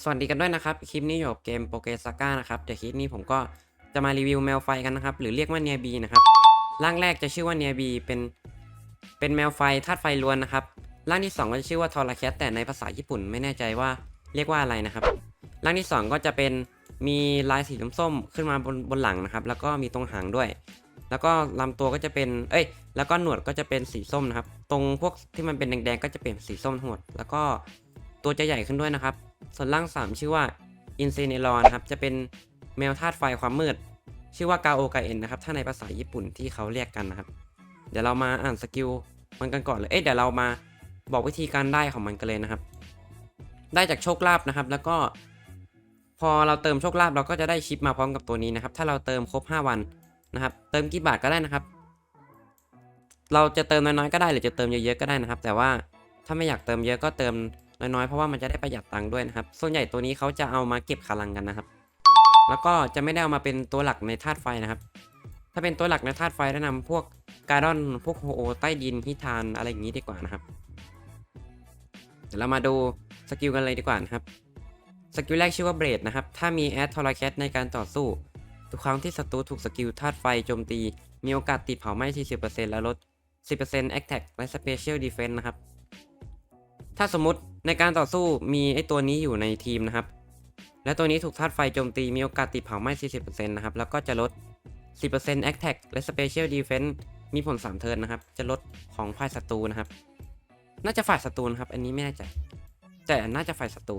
สวัสดีกันด้วยนะครับ คลิปนี้อยู่กับเกมโปเกซาก้านะครับ เดี๋ยวคลิปนี้ผมก็จะมารีวิวแมวไฟกันนะครับ หรือเรียกว่าเนียบีนะครับร่างแรกจะชื่อว่าเนียบีเป็นเป็นแมวไฟธาตุไฟล้วนนะครับร่างที่ 2 ก็จะชื่อว่าทอร์แคทแต่ในภาษาญี่ปุ่นไม่แน่ใจว่าเรียกว่าอะไรนะครับร่างที่ 2 ก็จะเป็นมีลายสีส้มๆขึ้นมาบนบนหลังนะครับ แล้วก็มีตรงหางด้วย แล้วก็ลำตัวก็จะเป็นเอ้ยแล้วก็หนวดก็จะเป็นสีส้มนะครับ ตรงพวกที่มันเป็นแดงๆก็จะเป็นสีส้มทั้งหมดแล้วก็ ตัวจะใหญ่ขึ้นด้วยนะครับ ส่วนร่าง 3 ชื่อว่าอินเซเนลอนครับ จะเป็นแมวธาตุไฟความมืด ชื่อว่ากาโอกาเอ็นนะครับ ถ้าในภาษาญี่ปุ่นที่เขาเรียกกันนะครับ เดี๋ยวเรามาอ่านสกิลมันกันก่อนเลย เอ้ยเดี๋ยวเรามาบอกวิธีการได้ของมันกันเลยนะครับ ได้จากโชคลาภนะครับ แล้วก็ พอเราเติมโชคลาภเราก็จะได้ชิปมาพร้อมกับตัวนี้นะครับ ถ้าเราเติมครบ 5 วันนะครับ เติมกี่บาทก็ได้นะครับ เราจะเติมน้อยๆก็ได้หรือจะเติมเยอะๆก็ได้นะครับ แต่ว่าถ้าไม่อยากเติมเยอะก็เติม น้อยๆ เพราะว่ามันจะได้ประหยัดตังค์ด้วยนะครับ ส่วนใหญ่ตัวนี้เขาจะเอามาเก็บพลังกันนะครับ แล้วก็จะไม่ได้เอามาเป็นตัวหลักในธาตุไฟนะครับ ถ้าเป็นตัวหลักในธาตุไฟแนะนำพวกการดอนพวกโฮโอใต้ดินฮิทานอะไรอย่างนี้ดีกว่านะครับ เดี๋ยวเรามาดูสกิลกันเลยดีกว่านะครับสกิลแรกชื่อว่าเบรดนะครับ ถ้ามีแอดทอร์แคทในการต่อสู้ ทุกครั้งที่ศัตรูถูกสกิลธาตุไฟโจมตี มีโอกาสติดเผาไหม้ 40%และลด 10% Attack และ Special Defense นะครับ ถ้าสมมติ ในการต่อสู้มีไอตัวนี้อยู่ในทีมนะครับ และตัวนี้ถูกธาตุไฟโจมตีมีโอกาสติดเผาไหม้ 40%นะครับ แล้วก็จะลด 10% Attack และ Special Defense มีผล 3 เทิร์นนะครับ จะลดของฝ่ายศัตรูนะครับ น่าจะฝ่ายศัตรูนะครับ อันนี้ไม่แน่ใจ แต่น่าจะฝ่ายศัตรู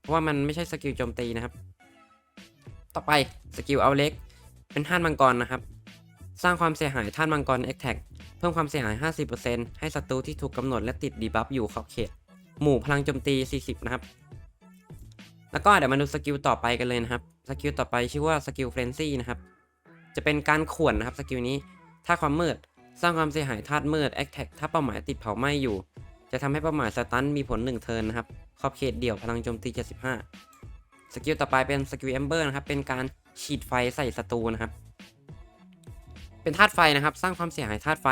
เพราะว่ามันไม่ใช่สกิลโจมตีนะครับ ต่อไปสกิลเอาเล็ก เป็นท่านมังกรนะครับ สร้างความเสียหายท่านมังกร a t t a c k เพิ่มความเสียหาย 50%ให้ศัตรูที่ถูกกำหนดและติดดีบัฟอยู่ขอบเขต หมู่พลังโจมตี 40 นะครับ แล้วก็เดี๋ยวมาดูสกิลต่อไปกันเลยนะครับ สกิลต่อไปชื่อว่าสกิลเฟรนซี่นะครับ จะเป็นการข่วนนะครับสกิลนี้ ถ้าความมืด สร้างความเสียหายธาตุมืด a t t a c k ถ้าเป้าหมายติดเผาไหม้อยู่ จะทำให้เป้าหมายสตันมีผล1เทิร์นนะครับ ขอบเขตเดี่ยวพลังโจมตี 75 สกิลต่อไปเป็นสกิลแอมเบอร์นะครับ เป็นการฉีดไฟใส่ศัตรูนะครับ เป็นธาตุไฟนะครับ สร้างความเสียหายธาตุไฟ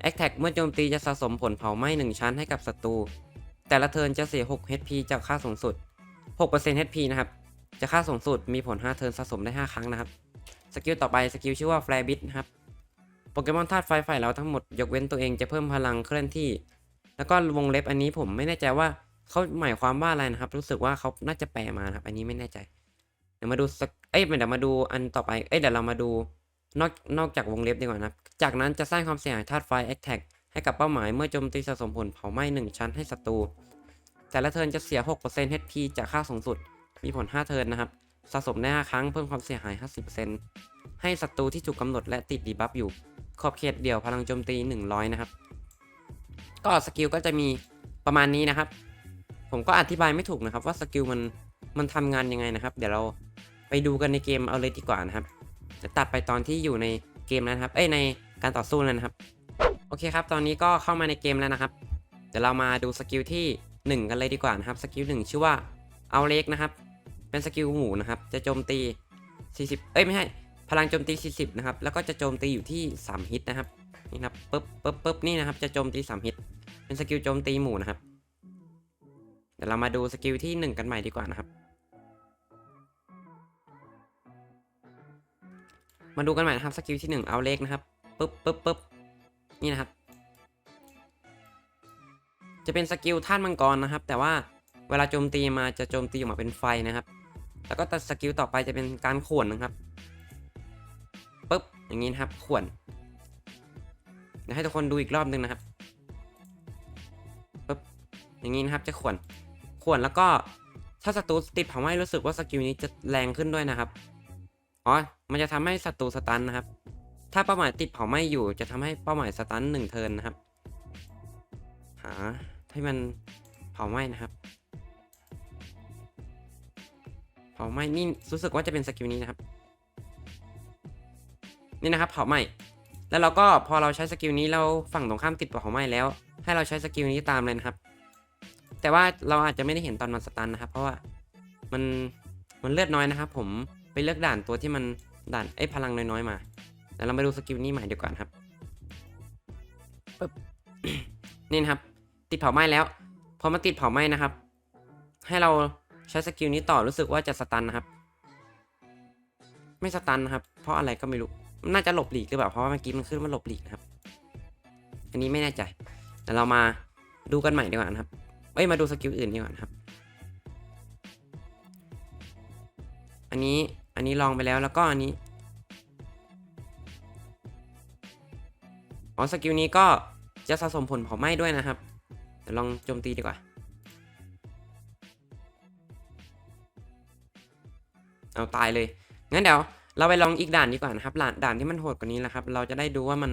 แอคแท็กเมื่อโจมตีจะสะสมผลเผาไหม้1ชั้นให้กับศัตรู แต่ละเทิร์นจะเสีย 6 HP จากค่าสูงสุด 6% HP นะครับ จะค่าสูงสุดมีผล 5 เทิร์นสะสมได้ 5 ครั้งนะครับ สกิลต่อไปสกิลชื่อว่าแฟร์บิทนะครับ โปเกมอนธาตุไฟฝ่ายเราทั้งหมด ยกเว้นตัวเองจะเพิ่มพลังเคลื่อนที่ แล้วก็วงเล็บอันนี้ผมไม่แน่ใจว่าเขาหมายความว่าอะไรนะครับ รู้สึกว่าเขาน่าจะแปลมาครับ อันนี้ไม่แน่ใจ เดี๋ยวมาดูสักเอ้ยเดี๋ยวมาดูอันต่อไป เอ้ยเดี๋ยวเรามาดูนอกนอกจากวงเล็บดีกว่านะครับจากนั้นจะสร้างความเสียหายธาตุไฟ Attack ให้กับเป้าหมายเมื่อโจมตีสะสมผลเผาไหม้ 1 ชั้นให้ศัตรู แต่ละเทิร์นจะเสีย 6% HP จากค่าสูงสุด มีผล 5 เทิร์นนะครับ สะสมได้ 5 ครั้งเพิ่มความเสียหาย 50%ให้ศัตรูที่ถูกกำหนดและติดดีบัฟอยู่ ขอบเขตเดี่ยวพลังโจมตี 100 นะครับ ก็สกิลก็จะมีประมาณนี้นะครับ ผมก็อธิบายไม่ถูกนะครับว่าสกิลมันมันทำงานยังไงนะครับ เดี๋ยวเราไปดูกันในเกมเอาเลยดีกว่านะครับจะตัดไปตอนที่อยู่ในเกมแล้วนะครับ เอ้ยในการต่อสู้แล้วนะครับ โอเคครับ ตอนนี้ก็เข้ามาในเกมแล้วนะครับ เดี๋ยวเรามาดูสกิลที่ 1 กันเลยดีกว่านะครับ สกิล1ชื่อว่าเอาเล็กนะครับ เป็นสกิลหมูนะครับ จะโจมตี 40 เอ้ยไม่ใช่ พลังโจมตี 40 นะครับ แล้วก็จะโจมตีอยู่ที่ 3 ฮิตนะครับ นี่นะครับปึ๊บปึ๊บปึ๊บนี่นะครับ จะโจมตี 3 ฮิต เป็นสกิลโจมตีหมูนะครับ เดี๋ยวเรามาดูสกิลที่ 1 กันใหม่ดีกว่านะครับ มาดูกันใหม่นะครับ สกิลที่ 1 เอาเล็กนะครับปึ๊บปึ๊บปึ๊บ นี่นะครับ จะเป็นสกิลท่านมังกรนะครับ แต่ว่าเวลาโจมตีมาจะโจมตีออกมาเป็นไฟนะครับ แล้วก็ตัดสกิลต่อไปจะเป็นการข่วนนะครับปึ๊บอย่างนี้นะครับข่วนเดี๋ยวให้ทุกคนดูอีกรอบหนึ่งนะครับปึ๊บอย่างนี้นะครับจะข่วนข่วนแล้วก็ถ้าศัตรูติดเผาไหม้รู้สึกว่าสกิลนี้จะแรงขึ้นด้วยนะครับ อ๋อ มันจะทำให้ศัตรูสตันนะครับ ถ้าเป้าหมายติดเผาไหม้อยู่ จะทำให้เป้าหมายสตันหนึ่งเทินนะครับ หาให้มันเผาไหม้นะครับ เผาไหม้นี่รู้สึกว่าจะเป็นสกิลนี้นะครับ นี่นะครับเผาไหม้แล้วเราก็พอเราใช้สกิลนี้เราฝั่งตรงข้ามติดเผาไหม้แล้ว ให้เราใช้สกิลนี้ตามเลยนะครับ แต่ว่าเราอาจจะไม่ได้เห็นตอนมันสตันนะครับ เพราะว่ามันมันเลือดน้อยนะครับ ผมไปเลือกด่านตัวที่มันด่านไอ้พลังน้อยๆมา แล้วเรามาดูสกิลนี้ใหม่เดีกว่านครับปึ๊บนี่นะครับ ติดเผาไหม้แล้ว พอมาติดเผาไหม้นะครับ ให้เราใช้สกิลนี้ต่อรู้สึกว่าจะสตันนะครับ ไม่สตันนะครับ เพราะอะไรก็ไม่รู้น่าจะหลบหลีกหรือเปล่าเพราะว่าเมื่อกี้มันขึ้นมาหลบหลีกนะครับ อันนี้ไม่แน่ใจแต่เรามาดูกันใหม่ดีกว่านะครับเอ้ยมาดูสกิลอื่นดีกว่านะครับ อันนี้อันนี้ลองไปแล้วแล้วก็อันนี้ อ๋อสกิลนี้ก็จะสะสมผลเผาไหม้ด้วยนะครับเดี๋ยวลองโจมตีดีกว่า เอาตายเลย งั้นเดี๋ยวเราไปลองอีกด่านดีกว่านะครับด่านด่านที่มันโหดกว่านี้แหละครับ เราจะได้ดูว่ามัน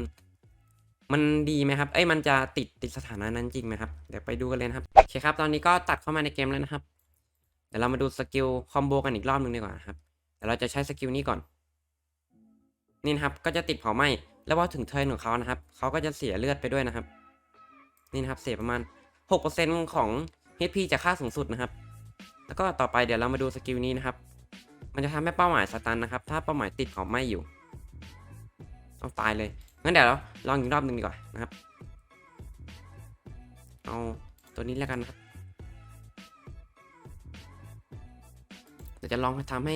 มันดีไหมครับ เอ้ยมันจะติดติดสถานะนั้นจริงไหมครับ เดี๋ยวไปดูกันเลยนะครับโอเคครับ ตอนนี้ก็ตัดเข้ามาในเกมแล้วนะครับ เดี๋ยวเรามาดูสกิลคอมโบกันอีกรอบหนึ่งดีกว่านะครับ เดี๋ยวเราจะใช้สกิลนี้ก่อน นี่นะครับ ก็จะติดเผาไหม้ แล้วพอถึงเทิร์นของเขานะครับเขาก็จะเสียเลือดไปด้วยนะครับ นี่นะครับเสียประมาณ 6%ของ HP จากค่าสูงสุดนะครับ แล้วก็ต่อไปเดี๋ยวเรามาดูสกิลนี้นะครับ มันจะทำให้เป้าหมายสตันนะครับ ถ้าเป้าหมายติดเผาไม้อยู่เอาตายเลยงั้นเดี๋ยวเราลองอีกรอบหนึ่งดีกว่านะครับ เอาตัวนี้แล้วกันนะครับเดี๋ยวจะลองทำให้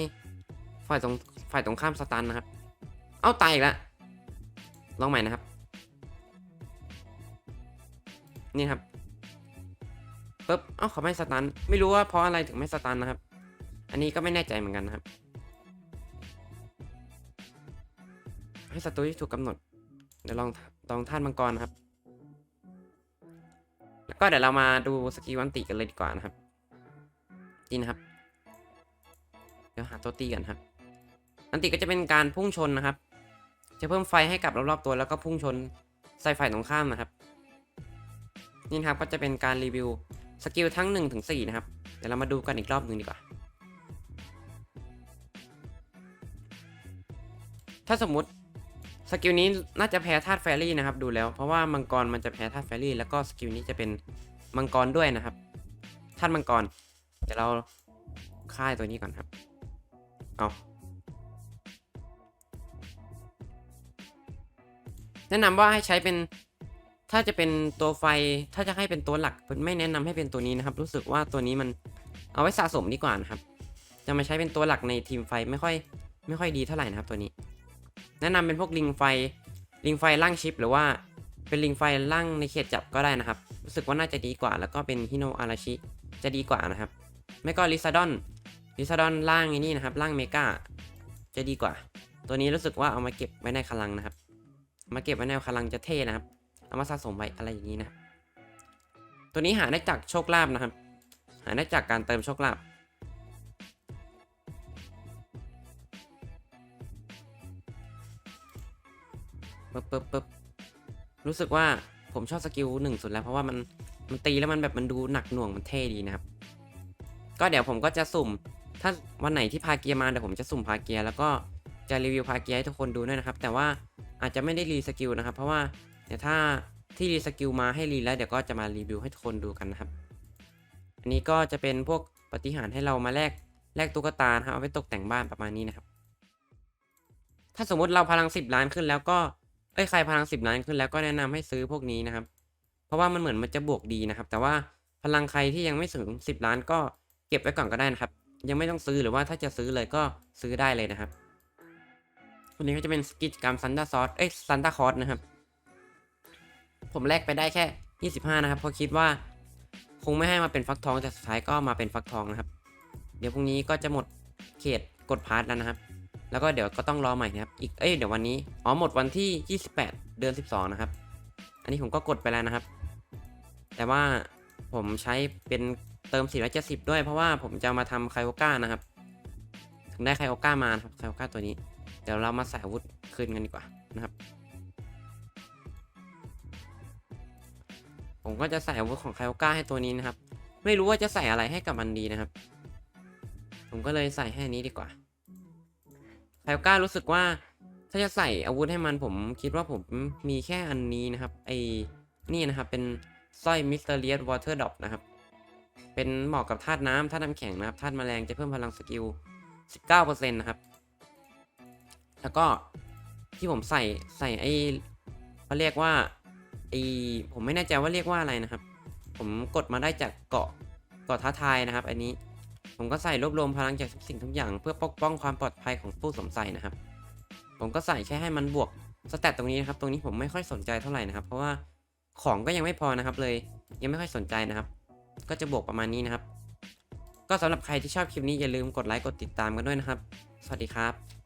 ฝ่ายตรงฝ่ายตรงข้ามสตันนะครับ เอาตายอีกแล้ว ลองใหม่นะครับ นี่ครับปุ๊บเอ้าเขาไม่สตัน ไม่รู้ว่าเพราะอะไรถึงไม่สตันนะครับ อันนี้ก็ไม่แน่ใจเหมือนกันนะครับ ให้ศัตรูที่ถูกกำหนด เดี๋ยวลองลองท่านมังกรนะครับ แล้วก็เดี๋ยวเรามาดูสกิลวันติกันเลยดีกว่านะครับนี่นะครับ เดี๋ยวหาตัวตีกันครับ อันติก็จะเป็นการพุ่งชนนะครับ จะเพิ่มไฟให้กับรอบๆตัวแล้วก็พุ่งชนใส่ฝ่ายตรงข้ามนะครับ นี่นะครับก็จะเป็นการรีวิวสกิลทั้ง1ถึง4นะครับ เดี๋ยวเรามาดูกันอีกรอบหนึ่งดีกว่า ถ้าสมมุติสกิลนี้น่าจะแพ้ธาตุแฟรี่นะครับดูแล้ว เพราะว่ามังกรมันจะแพ้ธาตุแฟรี่แล้วก็สกิลนี้จะเป็นมังกรด้วยนะครับธาตุมังกรเดี๋ยวเราค่ายตัวนี้ก่อนครับ เอา แนะนำว่าให้ใช้เป็นถ้าจะเป็นตัวไฟถ้าจะให้เป็นตัวหลักไม่แนะนำให้เป็นตัวนี้นะครับ รู้สึกว่าตัวนี้มันเอาไว้สะสมดีกว่านะครับ จะมาใช้เป็นตัวหลักในทีมไฟไม่ค่อยไม่ค่อยดีเท่าไหร่นะครับตัวนี้ แนะนำเป็นพวกลิงไฟลิงไฟล่างชิป หรือว่าเป็นลิงไฟล่างในเขตจับก็ได้นะครับ รู้สึกว่าน่าจะดีกว่า แล้วก็เป็นฮิโนอาราชิจะดีกว่านะครับ ไม่ก็ลิซาดอนลิซาดอนล่างไอ้นี่นะครับล่างเมกาจะดีกว่า ตัวนี้รู้สึกว่าเอามาเก็บไว้ในคลังนะครับ มาเก็บไว้ในคลังจะเท่นะครับ เอามาสะสมไว้อะไรอย่างนี้นะ ตัวนี้หาได้จากโชคลาภนะครับ หาได้จากการเติมโชคลาภปึ๊บปึ๊บปึ๊บรู้สึกว่าผมชอบสกิลหนึ่งสุดแล้ว เพราะว่ามันมันตีแล้วมันแบบมันดูหนักหน่วงมันเท่ดีนะครับ ก็เดี๋ยวผมก็จะสุ่ม ถ้าวันไหนที่พาเกียร์มาเดี๋ยวผมจะสุ่มพาเกียร์แล้วก็จะรีวิวพาเกียร์ให้ทุกคนดูด้วยนะครับ แต่ว่า อาจจะไม่ได้รีสกิลนะครับ เพราะว่าเดี๋ยวถ้าที่รีสกิลมาให้รีแล้วเดี๋ยวก็จะมารีวิวให้ทุกคนดูกันนะครับ อันนี้ก็จะเป็นพวกปฏิหารให้เรามาแลกแลกตุ๊กตานะครับเอาไปตกแต่งบ้านประมาณนี้นะครับ ถ้าสมมุติเราพลังสิบล้านขึ้นแล้วก็เอ้ยใครพลังสิบล้านขึ้นแล้วก็แนะนำให้ซื้อพวกนี้นะครับ เพราะว่ามันเหมือนมันจะบวกดีนะครับ แต่ว่าพลังใครที่ยังไม่ถึงสิบล้านก็เก็บไว้ก่อนก็ได้นะครับ ยังไม่ต้องซื้อหรือว่าถ้าจะซื้อเลยก็ซื้อได้เลยนะครับ วันนี้ก็จะเป็นกิจกรรมซันตาซอสเอ้ยซันตาคอร์สนะครับ ผมแลกไปได้แค่ 25 นะครับ เพราะคิดว่าคงไม่ให้มาเป็นฟักทองแต่สุดท้ายก็มาเป็นฟักทองนะครับ เดี๋ยวพรุ่งนี้ก็จะหมดเขตกดพาร์ทแล้วนะครับ แล้วก็เดี๋ยวก็ต้องรอใหม่นะครับ อีก เอ้ย เดี๋ยววันนี้ อ๋อ หมดวันที่ 28 เดือน 12 นะครับ อันนี้ผมก็กดไปแล้วนะครับ แต่ว่าผมใช้เป็นเติม 470 ด้วย เพราะว่าผมจะมาทำไคโอก้านะครับ ถึงได้ไคโอก้ามาครับไคโอก้าตัวนี้ ดี๋ยวเรามาใส่อาวุธคืนกันดีกว่านะครับ ผมก็จะใส่อาวุธของไคโอก้าให้ตัวนี้นะครับ ไม่รู้ว่าจะใส่อะไรให้กับมันดีนะครับ ผมก็เลยใส่ให้อนนี้ดีกว่าไคโอก้ารู้สึกว่าถ้าจะใส่อาวุธให้มันผมคิดว่าผมมีแค่อันนี้นะครับไอ้นี่นะครับเป็นสร้อยมิสเตอร์เลียสวอเตอร์ดอปนะครับ เป็นเหมาะกับธาตุน้ำธาตุน้ำแข็งนะครับธาตุแมลงจะเพิ่มพลังสกิล 19%นะครับ แล้วก็ที่ผมใส่ใส่ไอ้เขาเรียกว่าไอ้ผมไม่แน่ใจว่าเรียกว่าอะไรนะครับ ผมกดมาได้จากเกาะเกาะท้าทายนะครับ อันนี้ผมก็ใส่รวบรวมพลังจากทุกสิ่งทุกอย่างเพื่อปกป้องความปลอดภัยของผู้สวมใส่นะครับ ผมก็ใส่แค่ให้มันบวกสแตตตรงนี้นะครับ ตรงนี้ผมไม่ค่อยสนใจเท่าไหร่นะครับ เพราะว่าของก็ยังไม่พอนะครับ เลยยังไม่ค่อยสนใจนะครับ ก็จะบวกประมาณนี้นะครับ ก็สำหรับใครที่ชอบคลิปนี้อย่าลืมกดไลค์กดติดตามกันด้วยนะครับ สวัสดีครับ